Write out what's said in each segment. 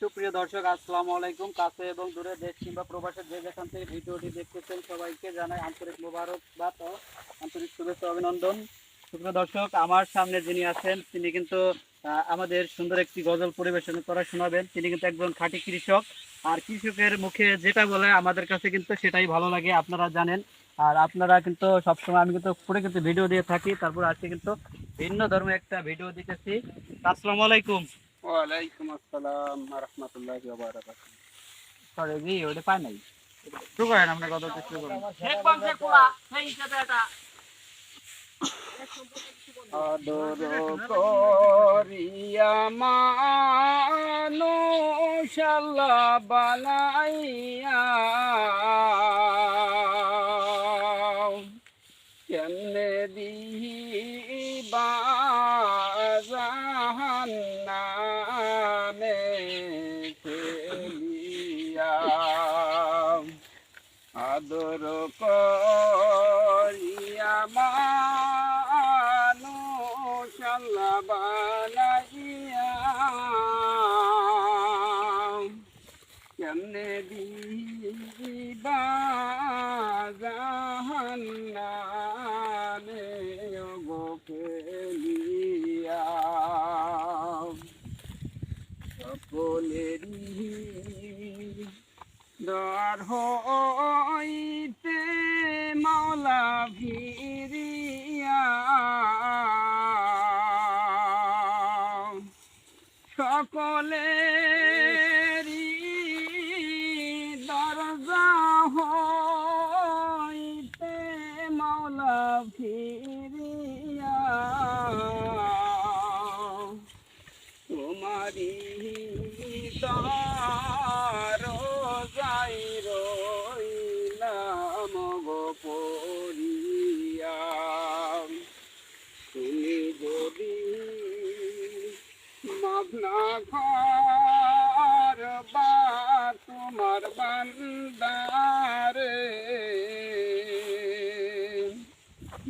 সুপ্রিয় দর্শক, আসসালামু আলাইকুম। কাছে এবং দূরে দেশ কিংবা প্রবাসের যে যেখান থেকে ভিডিওটি দেখতেছেন, সবাইকে জানাই আন্তরিক মোবারকবাদ ও আন্তরিক শুভেচ্ছা অভিনন্দন। সুপ্রিয় দর্শক, আমার সামনে যিনি আছেন, তিনি কিন্তু আমাদের সুন্দর একটি গজল পরিবেশন করা শোনাবেন। তিনি কিন্তু একজন খাঁটি কৃষক। আর কৃষকের মুখে যেটা বলে আমাদের কাছে কিন্তু সেটাই ভালো লাগে, আপনারা জানেন। আর আপনারা কিন্তু সবসময়, আমি কিন্তু পরে কিন্তু ভিডিও দিয়ে থাকি। তারপর আজকে কিন্তু ভিন্ন ধর্মে একটা ভিডিও দিতেছি। আসসালামু আলাইকুম। ওয়ালাইকুম আসসালাম রহমতুল্লাহ বারাকাত সরি জি ওটা পাই নাই। শুরু করেন আমরা কত শুরু করেন আদর করিয়া বানাইয়া কেমনে আদর করিয়া মানুষ আল্লাহ বানাইয়া। কেমনে দিবা জাহান্নামে গো ফেলিয়া। সকলেরই দর হইতে মাওলা ভিরিয়া। সকলেরই দরজা হইতে মাওলা ভিরিয়া। তোমারি ঘর বা তোমার বান্দারে।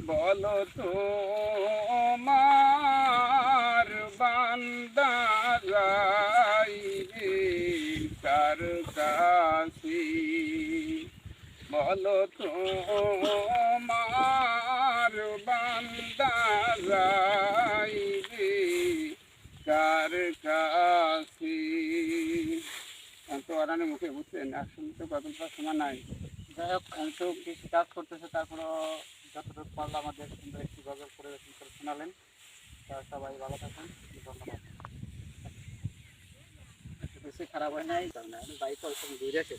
বলো তো মার বান্দারাই কার কাছি। বলো তো কাছি তো আরানে মুখে বুঝছেন আসলে তো কতটা সময় নাই। যাই হোক, আমি তো কৃষি কাজ করতেছে, তারপরও যতটুকু পারল আমাদের সুন্দর একটি গজল পরিবেশন করে শোনালেন। সবাই ভালো থাকুন, ধন্যবাদ। বেশি খারাপ হয় নাই কারণ আমি বাইক অল্প ঘুরে আসে